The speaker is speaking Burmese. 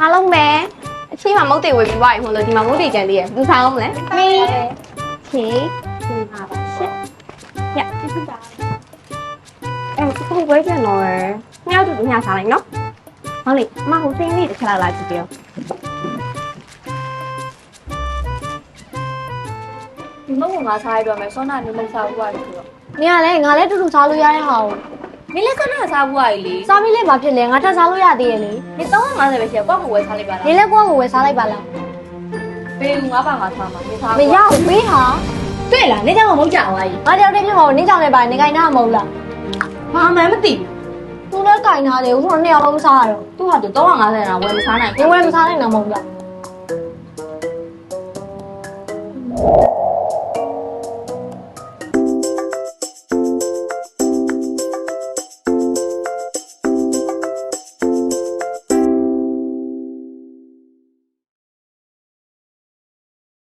အားလုံးပဲအချိန်မှာမုတ်တေဝေပြီးွားရင်ဟိုလို့ဒီမှာမုတ်တေကြံသေးရယ်သူစားအောင်မလဲမင်းချေဒီမှာပါရှစ်ညအဲ့ဒီဝဲပြန်တော့ရယ်ညောက်တူညစားလိုက်နော်ဟုတ်လေအမဟိုစိမ့်လေးတစ်ခါလာကြည့်ပြောဒီမဟုတ်ငါစားရတော့မယ်စောနာနေမစားဘူးကွာလို့ဆိုတော့။နင်ကလည်းငါလည်းတူတူစားလို့ရတဲ့ဟာကို မင်းလည်းစောနာစားဘူးကွာလေစားပြီးလဲမဖြစ်လဲငါထပ်စားလို့ရသေးရဲ့လေမင်း350ပဲရှိရကွာကိုဝယ်စားလိုက်ပါ။နလားင်လည်းကိုယ့်ကိုယ်ဝယ်စားလိုက်ပါလားပေးငါပါငါစားမှာမင်းစား။မရဘူးပေးဟာတွေ့လားနေကြောင်မဟုတ်ကြအောင်လား။ငါတယောက်တည်းဖြစ်မှာနင်းကြောင်လည်းပါနေကိုင်းနာမဟုတ်လားဘာမှမသိ။သူလည်းကိုင်းနာတယ်ဟိုနှစ်ယောက်လုံးစားရတော့ဘူးသူကသူ350တာဝယ်မစားနိုင်။နင်ဝယ်မစားနိုင်တော့မဟုတ်လား